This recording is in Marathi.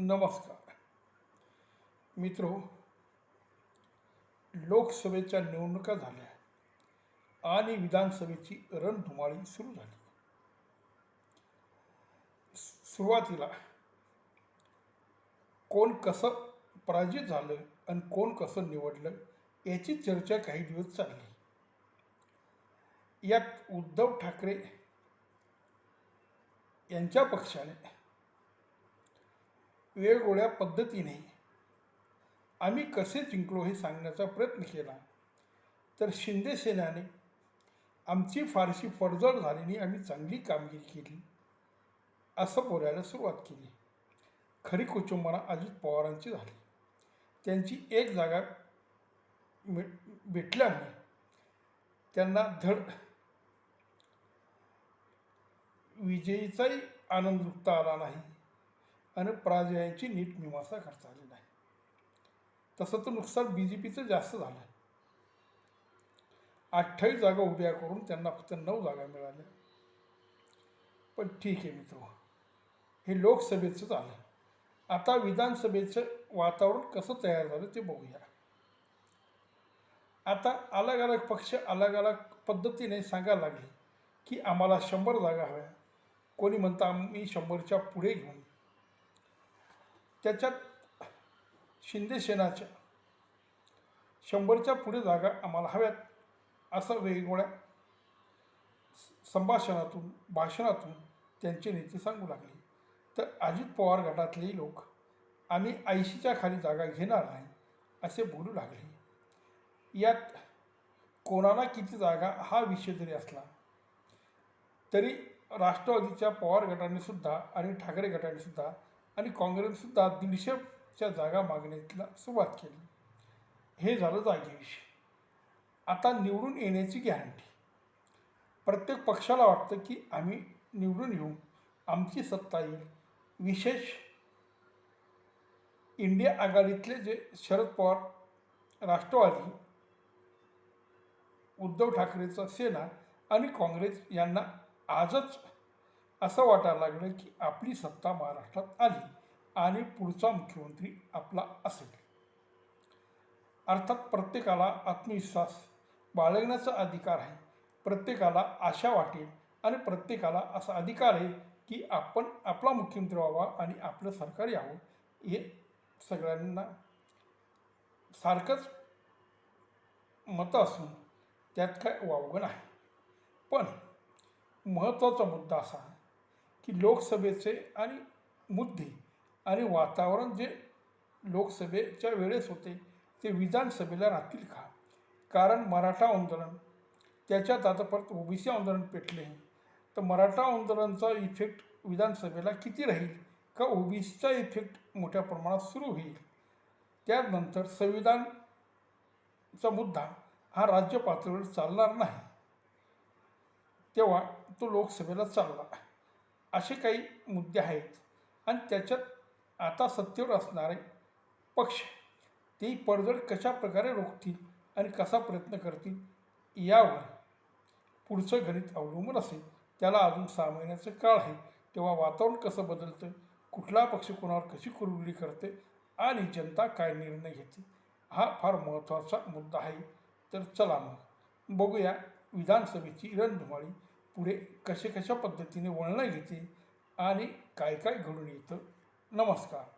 नमस्कार. मित्रो लोकसभेच्या निवडणुका झाल्या आणि विधानसभेची रणधुमाळी सुरू झाली. सुरुवातीला कोण कसं पराजित झालं आणि कोण कसं निवडलं याची चर्चा काही दिवस चालली. यात उद्धव ठाकरे यांच्या पक्षाने वेगवेगळ्या पद्धतीने आम्ही कसे जिंकलो हे सांगण्याचा प्रयत्न केला. तर शिंदे सेनाने आमची फारशी फडजड झालेली आम्ही चांगली कामगिरी केली असं बोलायला सुरुवात केली. खरी कुचुंबना अजित पवारांची झाली. त्यांची एक जागा मि भेटल्यामुळे त्यांना धड विजयीचाही आनंद लुटता आला नाही. आणि पराजयाची नीट मीमांसा करता आली नाही. तसं तर नुकसान बी जे पीचं जास्त झालं अठ्ठावीस जागा उभ्या करून त्यांना फक्त नऊ जागा मिळाल्या. पण ठीक आहे मित्र. हे लोकसभेचं झालं. आता विधानसभेचं वातावरण कसं तयार झालं ते बघूया. आता अलग अलग पक्ष अलग अलग पद्धतीने सांगायला लागले की आम्हाला शंभर जागा हव्या. कोणी म्हणतं आम्ही शंभरच्या पुढे घेऊन त्याच्यात शिंदे सेनाच्या शंभरच्या पुढे जागा आम्हाला हव्यात असं वेगवेगळ्या संभाषणातून भाषणातून त्यांचे नेते सांगू लागले. तर अजित पवार गटातलेही लोक आम्ही ऐंशीच्या खाली जागा घेणार नाही असे बोलू लागले. यात कोणाला किती जागा हा विषय जरी असला तरी राष्ट्रवादीच्या पवार गटाने सुद्धा आणि ठाकरे गटाने सुद्धा आणि काँग्रेससुद्धा दीडशेच्या जागा मागण्याला सुरुवात केली. हे झालं जागेविषयी आता निवडून येण्याची गॅरंटी प्रत्येक पक्षाला वाटतं की आम्ही निवडून येऊ. आमची सत्ता येईल. विशेष इंडिया आघाडीतले जे शरद पवार राष्ट्रवादी उद्धव ठाकरेचा सेना आणि काँग्रेस यांना आजच असं वाटायला लागलं की आपली सत्ता महाराष्ट्रात आली आणि पुढचा मुख्यमंत्री आपला असेल. अर्थात प्रत्येकाला आत्मविश्वास बाळगण्याचा अधिकार आहे. प्रत्येकाला आशा वाटेल आणि प्रत्येकाला असा अधिकार आहे की आपण आपला मुख्यमंत्री व्हावा आणि आपलं सरकार यावं. हे सगळ्यांना सारखंच मतं असून त्यात काय वावगं नाही. पण महत्त्वाचा मुद्दा असा की लोकसभेचे आणि मुद्दे आणि वातावरण जे लोकसभेच्या वेळेस होते ते विधानसभेला राहतील का? कारण मराठा आंदोलन त्याच्यात आता परत ओबीसी आंदोलन पेटले तर मराठा आंदोलनाचा इफेक्ट विधानसभेला किती राहील? का ओबीसीचा इफेक्ट मोठ्या प्रमाणात सुरू होईल? त्यानंतर संविधानचा मुद्दा हा राज्य पातळीवर चालणार नाही. तेव्हा तो लोकसभेला चालला असे काही मुद्दे आहेत. आणि त्याच्यात आता सत्तेवर असणारे पक्ष ते पडझड कशा प्रकारे रोखतील आणि कसा प्रयत्न करतील यावर पुढचं गणित अवलंबून असेल. त्याला अजून सहा महिन्याचं काळ आहे. तेव्हा वातावरण कसं बदलतं? कुठला पक्ष कोणावर कशी कुरगुडी करते? आणि जनता काय निर्णय घेते? हा फार महत्त्वाचा मुद्दा आहे. तर चला मग बघूया विधानसभेची रणधुमाळी पुढे कशा कशा पद्धतीने वळणं घेते आणि काय काय घडून येतं. नमस्कार.